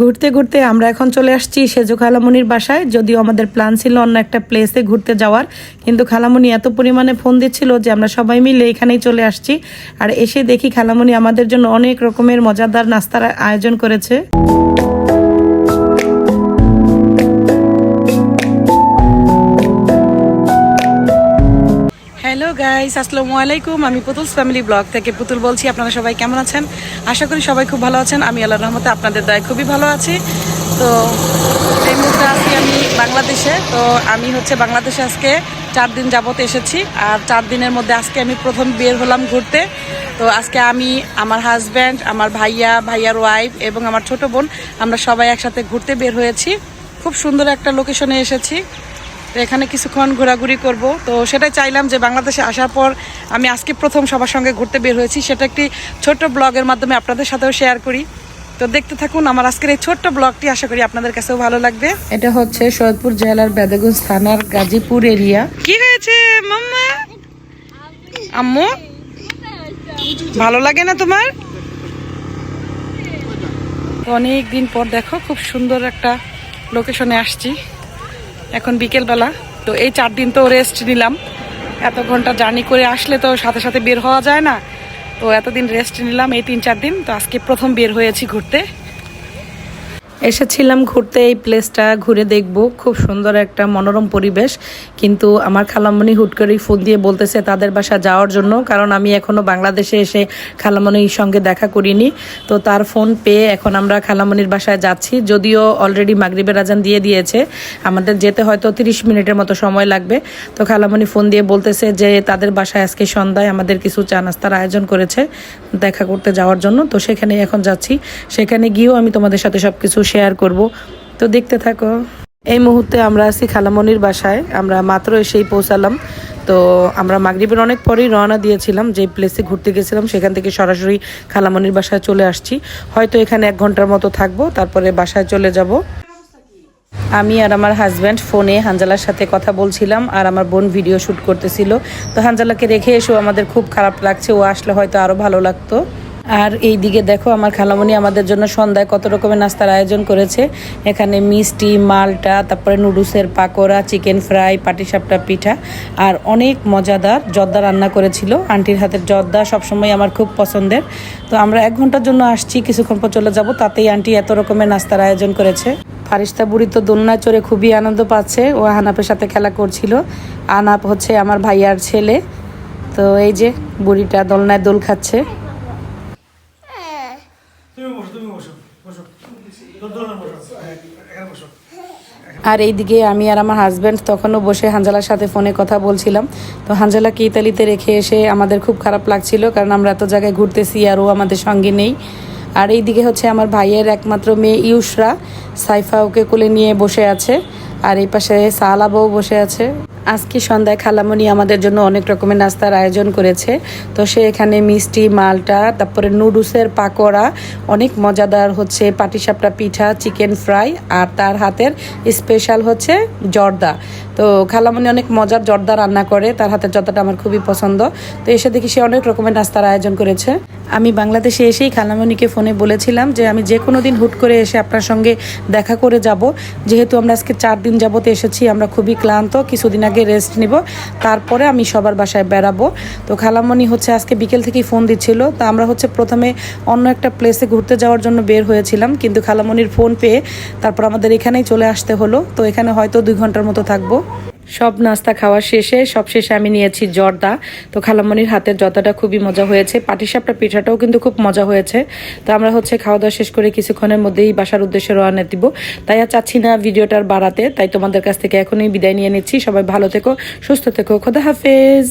ঘুরতে ঘুরতে আমরা এখন চলে আসছি সেজু খালামুনির বাসায়। যদিও আমাদের প্ল্যান ছিল অন্য একটা প্লেসে ঘুরতে যাওয়ার, কিন্তু খালামুনি এত পরিমাণে ফোন দিচ্ছিল যে আমরা সবাই মিলে এখানেই চলে আসছি। আর এসে দেখি খালামুনি আমাদের জন্য অনেক রকমের মজাদার নাস্তার আয়োজন করেছে। গাইস আসসালামু আলাইকুম। আমি পুতুলস ফ্যামিলি ব্লগ থেকে পুতুল বলছি, আপনারা সবাই কেমন আছেন? আশা করি সবাই খুব ভালো আছেন। আমি আল্লাহর রহমতে আপনাদের দয় খুবই ভালো আছি। তো এই মুহূর্তে আছি আমি বাংলাদেশে। তো আমি হচ্ছে বাংলাদেশে আজকে চার দিন যাবত এসেছি। আর চার দিনের মধ্যে আজকে আমি প্রথম বের হলাম ঘুরতে। তো আজকে আমি, আমার হাজব্যান্ড আমার ভাইয়া, ভাইয়ার ওয়াইফ এবং আমার ছোট বোন, আমরা সবাই একসাথে ঘুরতে বের হয়েছি। খুব সুন্দর একটা লোকেশনে এসেছি। তো এখানে কিছুক্ষণ ঘোরাঘুরি করব। তো সেটাই চাইলাম যে বাংলাদেশে আসার পর আমি আজকে প্রথম সবার সঙ্গে ঘুরতে বের হয়েছি। সেটা একটি ছোট্ট ব্লগের মাধ্যমে আপনাদের সাথেও শেয়ার করি। তো দেখতে থাকুন আমার আজকের এই ছোট্ট ব্লগটি আশা করি আপনাদের কাছেও ভালো লাগবে। এটা হচ্ছে সৈয়দপুর জেলার বেদগঞ্জ থানার গাজীপুর এরিয়া। কি হয়েছে মাম্মা? আম্মু? ভালো লাগে না তোমার? অনেক দিন পর দেখো খুব সুন্দর একটা লোকেশনে আসছি। এখন বিকেলবেলা। তো এই চার দিন তো রেস্ট নিলাম। এত ঘণ্টা জার্নি করে আসলে তো সাথে সাথে বের হওয়া যায় না। তো এতদিন রেস্ট নিলাম এই তিন চার দিন। তো আজকে প্রথম বের হয়েছি ঘুরতে। এসেছিলাম ঘুরতে, এই প্লেসটা ঘুরে দেখব। খুব সুন্দর একটা মনোরম পরিবেশ। কিন্তু আমার খালামণি হুট করেই ফোন দিয়ে বলতেছে তাদের বাসা যাওয়ার জন্য। কারণ আমি এখনও বাংলাদেশে এসে খালামণির সঙ্গে দেখা করিনি। তো তার ফোন পেয়ে এখন আমরা খালামণির বাসায় যাচ্ছি। যদিও অলরেডি মাগরিবের আজান দিয়ে দিয়েছে। আমাদের যেতে হয়তো তিরিশ মিনিটের মতো সময় লাগবে। তো খালামণি ফোন দিয়ে বলতেছে যে তাদের বাসায় আজকে সন্ধ্যায় আমাদের কিছু চা নাস্তার আয়োজন করেছে দেখা করতে যাওয়ার জন্য। তো সেখানে এখন যাচ্ছি। সেখানে গিয়েও আমি তোমাদের সাথে সব কিছু শেয়ার করব। তো দেখতে থাকো। এই মুহূর্তে আমরা আছি খালামনির বাসায়। আমরা মাত্র এসেই পৌঁছালাম। তো আমরা মাগরিবের অনেক পরেই রওনা দিয়েছিলাম যে প্লেসে ঘুরতে গেছিলাম, সেখান থেকে সরাসরি খালামনির বাসায় চলে আসছি। হয়তো এখানে এক ঘণ্টার মতো থাকব, তারপরে বাসায় চলে যাব। আমি আর আমার হাজব্যান্ড ফোনে হানজালার সাথে কথা বলছিলাম, আর আমার বোন ভিডিও শ্যুট করতেছিল। তো হানজালাকে রেখে এসেও আমাদের খুব খারাপ লাগছে। ও আসলে হয়তো আরও ভালো লাগতো। আর এই দিকে দেখো আমার খালামণি আমাদের জন্য সন্ধ্যায় কত রকমের নাস্তার আয়োজন করেছে। এখানে মিষ্টি, মালটা, তারপরে নুডলসের পাকোড়া, চিকেন ফ্রাই, পাটিসাপটা পিঠা আর অনেক মজাদার জর্দা রান্না করেছিল। আন্টির হাতের জর্দা সবসময় আমার খুব পছন্দের। তো আমরা এক ঘণ্টার জন্য আসছি, কিছুক্ষণ পর চলে যাব। তাতেই আন্টি এত রকমের নাস্তার আয়োজন করেছে। ফারিস্তা বুড়ি তো দোলনায় চড়ে খুবই আনন্দ পাচ্ছে। ও হানাপের সাথে খেলা করছিল। আনাপ হচ্ছে আমার ভাইয়ার ছেলে। তো এই যে বুড়িটা দোলনায় দোল খাচ্ছে তুমি বসো তুমি বসো বসো দোল দোলনা বসো হ্যাঁ, এখানে বসো আর এইদিকে আমি আর আমার হাজব্যান্ড তখনও বসে হাঞ্জালার সাথে ফোনে কথা বলছিলাম। তো হাঞ্জালাকে ইতালিতে রেখে এসে আমাদের খুব খারাপ লাগছিল, কারণ আমরা এত জায়গায় ঘুরতেছি আর ও আমাদের সঙ্গে নেই। আর এইদিকে হচ্ছে আমার ভাইয়ের একমাত্র মেয়ে ইউসরা, সাইফা ওকে কোলে নিয়ে বসে আছে, আর এই পাশে সালাবাও বসে আছে। আজকে সন্ধ্যায় খালামণি আমাদের জন্য অনেক রকমের নাস্তার আয়োজন করেছে। তো সে এখানে মিষ্টি, মালটা, তারপরে নুডলসের পাকোড়া, অনেক মজাদার হচ্ছে পাটিসাপটা পিঠা, চিকেন ফ্রাই, আর তার হাতের স্পেশাল হচ্ছে জর্দা। তো খালামণি অনেক মজার জর্দা রান্না করে, তার হাতের জর্দাটা আমার খুবই পছন্দ। তো এসে দেখি সে অনেক রকমের নাস্তার আয়োজন করেছে। আমি বাংলাদেশে এসেই খালামণিকে ফোনে বলেছিলাম যে আমি যে কোনো দিন হুট করে এসে আপনার সঙ্গে দেখা করে যাব। যেহেতু আমরা আজকে চার দিন যাবতে এসেছি, আমরা খুবই ক্লান্ত, কিছুদিন আগে রেস্ট নিব। তারপরে আমি সবার বাসায় বেড়াবো। তো খালামণি হচ্ছে আজকে বিকেল থেকেই ফোন দিচ্ছিল। তা আমরা হচ্ছে প্রথমে অন্য একটা প্লেসে ঘুরতে যাওয়ার জন্য বের হয়েছিলাম। কিন্তু খালামণির ফোন পেয়ে তারপর আমাদের এখানেই চলে আসতে হলো। তো এখানে হয়তো দুই ঘণ্টার মতো থাকব। সব নাস্তা খাওয়া শেষে, সব শেষে আমি নিয়েছি জর্দা। তো খালামণির হাতের জর্দাটা খুবই মজা হয়েছে। পাটিসাপটা পিঠাটাও কিন্তু খুব মজা হয়েছে। তো আমরা হচ্ছে খাওয়া দাওয়া শেষ করে কিছুক্ষণের মধ্যেই বাসার উদ্দেশ্যে রওনা দিব। তাই আর চাচ্ছি না ভিডিওটার বাড়াতে। তাই তোমাদের কাছ থেকে এখনই বিদায় নিয়ে নিচ্ছি। সবাই ভালো থেকো, সুস্থ থেকো। খোদা হাফেজ।